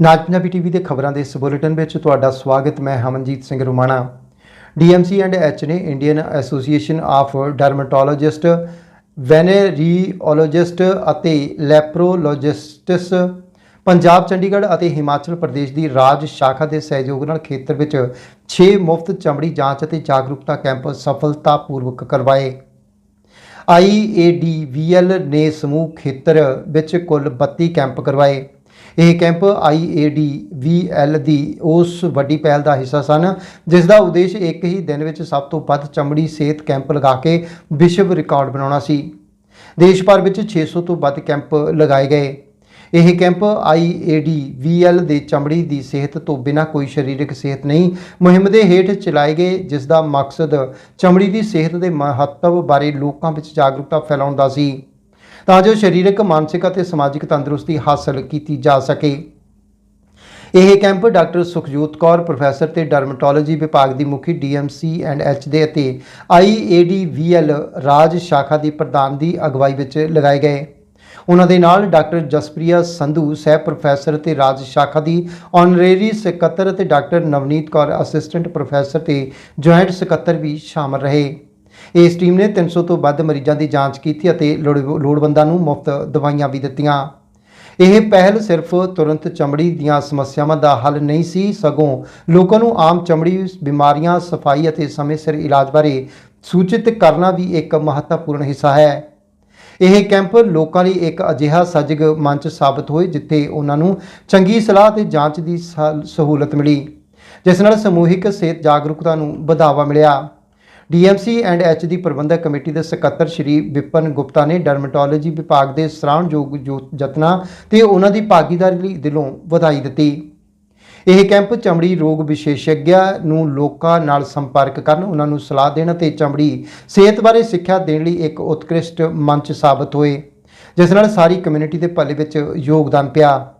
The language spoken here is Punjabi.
ਨਾਜ ਪੰਜਾਬੀ ਟੀਵੀ ਦੇ ਖਬਰਾਂ ਦੇ ਇਸ ਬੁਲੇਟਿਨ ਵਿੱਚ ਤੁਹਾਡਾ ਸਵਾਗਤ, ਮੈਂ Hamanjit Singh Rumana. DMC and H ਨੇ Indian association of dermatologists venereologists ਅਤੇ ਲੈਪਰੋਲੋਜਿਸਟਸ ਪੰਜਾਬ, ਚੰਡੀਗੜ੍ਹ ਅਤੇ ਹਿਮਾਚਲ ਪ੍ਰਦੇਸ਼ ਦੀ ਰਾਜ ਸ਼ਾਖਾ ਦੇ ਸਹਿਯੋਗ ਨਾਲ ਖੇਤਰ ਵਿੱਚ 6 ਮੁਫਤ ਚਮੜੀ ਜਾਂਚ ਅਤੇ ਜਾਗਰੂਕਤਾ ਕੈਂਪ ਸਫਲਤਾਪੂਰਵਕ ਕਰਵਾਏ। ਆਈਏਡੀਵੀਐਲ ਨੇ ਸਮੂਹ ਖੇਤਰ ਵਿੱਚ ਕੁੱਲ 32 ਕੈਂਪ ਕਰਵਾਏ। ਇਹ ਕੈਂਪ ਆਈਏਡੀਵੀਐਲ ਦੀ ਉਸ ਵੱਡੀ ਪਹਿਲ ਦਾ ਹਿੱਸਾ ਸਨ ਜਿਸ ਦਾ ਉਦੇਸ਼ ਇੱਕ ਹੀ ਦਿਨ ਵਿੱਚ ਸਭ ਤੋਂ ਵੱਧ ਚਮੜੀ ਸਿਹਤ ਕੈਂਪ ਲਗਾ ਕੇ ਵਿਸ਼ਵ ਰਿਕਾਰਡ ਬਣਾਉਣਾ ਸੀ। ਦੇਸ਼ ਭਰ ਵਿੱਚ 600 ਤੋਂ ਵੱਧ ਕੈਂਪ ਲਗਾਏ ਗਏ। ਇਹ ਕੈਂਪ ਆਈਏਡੀਵੀਐਲ ਦੇ ਚਮੜੀ ਦੀ ਸਿਹਤ ਤੋਂ ਬਿਨਾਂ ਕੋਈ ਸਰੀਰਕ ਸਿਹਤ ਨਹੀਂ, ਮੁਹਿੰਮ ਦੇ ਹੇਠ ਚਲਾਏ ਗਏ ਜਿਸ ਦਾ ਮਕਸਦ ਚਮੜੀ ਦੀ ਸਿਹਤ ਦੇ ਮਹੱਤਵ ਬਾਰੇ ਲੋਕਾਂ ਵਿੱਚ ਜਾਗਰੂਕਤਾ ਫੈਲਾਉਣ ਦਾ ਸੀ। ਤਾਂ ਜੋ ਸਰੀਰਕ, ਮਾਨਸਿਕ ਅਤੇ ਸਮਾਜਿਕ ਤੰਦਰੁਸਤੀ ਹਾਸਲ ਕੀਤੀ ਜਾ ਸਕੇ। ਇਹ camp doctor Sukhjot Kaur, professor ਤੇ ਡਰਮਟੋਲੋਜੀ ਵਿਭਾਗ ਦੀ ਮੁਖੀ ਡੀਐਮਸੀ ਐਂਡ ਐਚ ਦੇ ਅਤੇ ਆਈਏਡੀਵੀਐਲ ਰਾਜ ਸ਼ਾਖਾ ਦੀ ਪ੍ਰਧਾਨ ਦੀ ਅਗਵਾਈ ਵਿੱਚ ਲਗਾਏ ਗਏ। ਉਹਨਾਂ ਦੇ ਨਾਲ ਡਾਕਟਰ ਜਸਪ੍ਰੀਆ ਸੰਧੂ, ਸਹਿ ਪ੍ਰੋਫੈਸਰ ਤੇ ਰਾਜ ਸ਼ਾਖਾ ਦੀ ਆਨਰੇਰੀ ਸਕੱਤਰ ਅਤੇ doctor Navneet Kaur, assistant professor ਤੇ ਜੁਆਇੰਟ ਸਕੱਤਰ ਵੀ ਸ਼ਾਮਲ ਰਹੇ। ਇਸ ਟੀਮ ਨੇ 300 ਤੋਂ ਵੱਧ ਮਰੀਜ਼ਾਂ ਦੀ ਜਾਂਚ ਕੀਤੀ ਅਤੇ ਲੋੜ- ਲੋੜਵੰਦਾਂ ਨੂੰ ਮੁਫਤ ਦਵਾਈਆਂ ਵੀ ਦਿੱਤੀਆਂ। ਇਹ ਪਹਿਲ ਸਿਰਫ ਤੁਰੰਤ ਚਮੜੀ ਦੀਆਂ ਸਮੱਸਿਆਵਾਂ ਦਾ ਹੱਲ ਨਹੀਂ ਸੀ, ਸਗੋਂ ਲੋਕਾਂ ਨੂੰ ਆਮ ਚਮੜੀ ਬਿਮਾਰੀਆਂ, ਸਫ਼ਾਈ ਅਤੇ ਸਮੇਂ ਸਿਰ ਇਲਾਜ ਬਾਰੇ ਸੂਚਿਤ ਕਰਨਾ ਵੀ ਇੱਕ ਮਹੱਤਵਪੂਰਨ ਹਿੱਸਾ ਹੈ। ਇਹ ਕੈਂਪ ਲੋਕਾਂ ਲਈ ਇੱਕ ਅਜਿਹਾ ਸਜਗ ਮੰਚ ਸਾਬਤ ਹੋਏ, ਜਿੱਥੇ ਉਹਨਾਂ ਨੂੰ ਚੰਗੀ ਸਲਾਹ ਤੇ ਜਾਂਚ ਦੀ ਸ- ਸਹੂਲਤ ਮਿਲੀ, ਜਿਸ ਨਾਲ ਸਮੂਹਿਕ ਸਿਹਤ ਜਾਗਰੂਕਤਾ ਨੂੰ ਵਧਾਵਾ ਮਿਲਿਆ। ਡੀਐਮਸੀ ਐਂਡ ਐਚ ਦੀ ਪ੍ਰਬੰਧਕ ਕਮੇਟੀ ਦੇ ਸਕੱਤਰ ਸ਼੍ਰੀ ਵਿਪਨ ਗੁਪਤਾ ਨੇ ਡਰਮਟੋਲੋਜੀ ਵਿਭਾਗ ਦੇ ਸਰਾਹਣਯੋਗ ਜੋ- ਯਤਨਾਂ ਤੇ ਉਹਨਾਂ ਦੀ ਭਾਗੀਦਾਰੀ ਲਈ ਦਿਲੋਂ ਵਧਾਈ ਦਿੱਤੀ। ਇਹ ਕੈਂਪ ਚਮੜੀ ਰੋਗ ਵਿਸ਼ੇਸ਼ਗਿਆ ਨੂੰ ਲੋਕਾਂ ਨਾਲ ਸੰਪਰਕ ਕਰਨ, ਉਹਨਾਂ ਨੂੰ ਸਲਾਹ ਦੇਣ ਅਤੇ ਚਮੜੀ ਸਿਹਤ ਬਾਰੇ ਸਿੱਖਿਆ ਦੇਣ ਲਈ ਇੱਕ ਉਤਕ੍ਰਿਸ਼ਟ ਮੰਚ ਸਾਬਤ ਹੋਏ, ਜਿਸ ਨਾਲ ਸਾਰੀ ਕਮਿਊਨਿਟੀ ਦੇ ਭਲੇ ਵਿੱਚ ਯੋਗਦਾਨ ਪਿਆ।